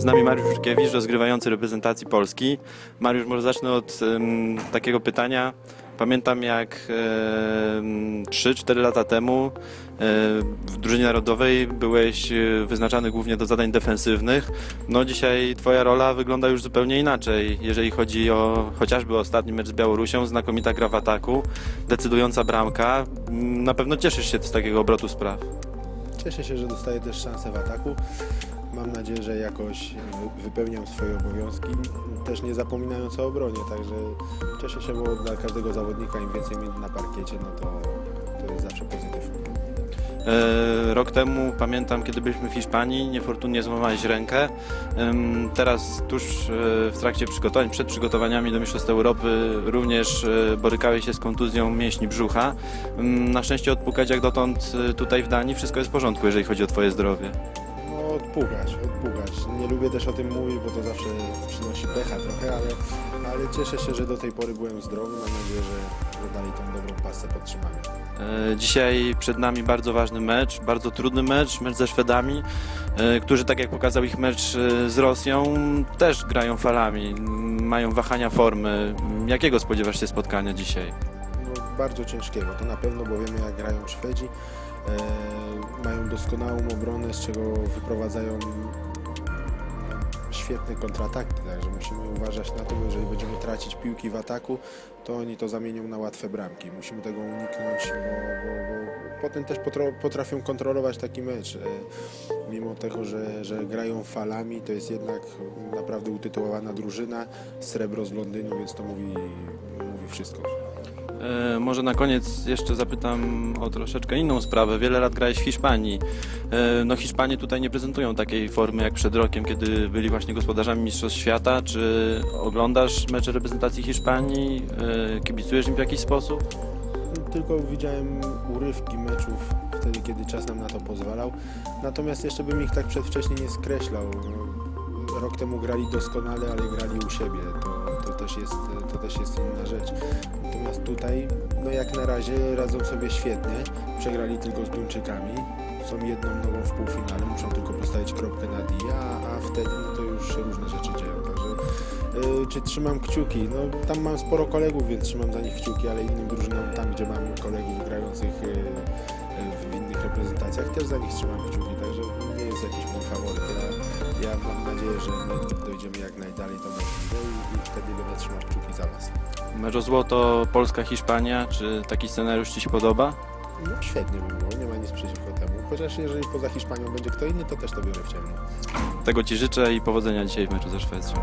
Z nami Mariusz Żurkiewicz, rozgrywający reprezentacji Polski. Mariusz, może zacznę od em, takiego pytania. Pamiętam jak em, 3-4 lata temu e, w drużynie narodowej byłeś e, wyznaczany głównie do zadań defensywnych. No dzisiaj twoja rola wygląda już zupełnie inaczej. Jeżeli chodzi o chociażby ostatni mecz z Białorusią, znakomita gra w ataku, decydująca bramka. Na pewno cieszysz się z takiego obrotu spraw. Cieszę się, że dostaję też szansę w ataku. Mam nadzieję, że jakoś wy- wypełniam swoje obowiązki, też nie zapominając o obronie, także cieszę się, bo dla każdego zawodnika im więcej minut na parkiecie, no to, to jest zawsze pozytyw. E, Rok temu pamiętam, kiedy byliśmy w Hiszpanii, niefortunnie złamałeś rękę. Teraz tuż e, w trakcie przygotowań, przed przygotowaniami do Mistrzostw Europy również e, borykałeś się z kontuzją mięśni brzucha. Na szczęście odpukać jak dotąd e, tutaj w Danii wszystko jest w porządku, jeżeli chodzi o twoje zdrowie. Odpukać, odpukać. Nie lubię też o tym mówić, bo to zawsze przynosi pecha trochę, ale, ale cieszę się, że do tej pory byłem zdrowy. Mam nadzieję, że, że dalej tą dobrą pasę podtrzymamy. E, Dzisiaj przed nami bardzo ważny mecz, bardzo trudny mecz, mecz ze Szwedami, e, którzy tak jak pokazał ich mecz e, z Rosją, też grają falami, mają wahania formy. Jakiego spodziewasz się spotkania dzisiaj? No, bardzo ciężkiego, to na pewno, bo wiemy jak grają Szwedzi. E, doskonałą obronę, z czego wyprowadzają świetne kontrataki, także musimy uważać na to, bo jeżeli będziemy tracić piłki w ataku, to oni to zamienią na łatwe bramki. Musimy tego uniknąć, bo, bo, bo potem też potrafią kontrolować taki mecz. Mimo tego, że, że grają falami, to jest jednak naprawdę utytułowana drużyna, srebro z Londynu, więc to mówi, mówi wszystko. E, Może na koniec jeszcze zapytam o troszeczkę inną sprawę. Wiele lat grałeś w Hiszpanii. E, No Hiszpanie tutaj nie prezentują takiej formy jak przed rokiem, kiedy byli właśnie gospodarzami Mistrzostw Świata. Czy oglądasz mecze reprezentacji Hiszpanii? E, Kibicujesz im w jakiś sposób? Tylko widziałem urywki meczów wtedy, kiedy czas nam na to pozwalał. Natomiast jeszcze bym ich tak przedwcześnie nie skreślał. Rok temu grali doskonale, ale grali u siebie. To, to, też, jest, to też jest inna rzecz. Natomiast tutaj, no jak na razie radzą sobie świetnie. Przegrali tylko z Duńczykami. Są jedną nogą w półfinale, muszą tylko postawić kropkę na D, a, a wtedy no to już różne rzeczy dzieją. Także czy trzymam kciuki? No tam mam sporo kolegów, więc trzymam za nich kciuki, ale innym drużynom tam, gdzie mam kolegów grających y, y, w innych reprezentacjach, też za nich trzymam kciuki, także nie jest jakiś mój faworyt. Ja, ja mam nadzieję, że my dojdziemy jak najdalej to możliwe i, i wtedy będę trzymał kciuki za Was. Mecz o złoto Polska-Hiszpania. Czy taki scenariusz Ci się podoba? No świetnie by było, nie ma nic przeciwko temu. Chociaż jeżeli poza Hiszpanią będzie kto inny, to też to biorę w ciemno. Tego Ci życzę i powodzenia dzisiaj w meczu ze Szwecją.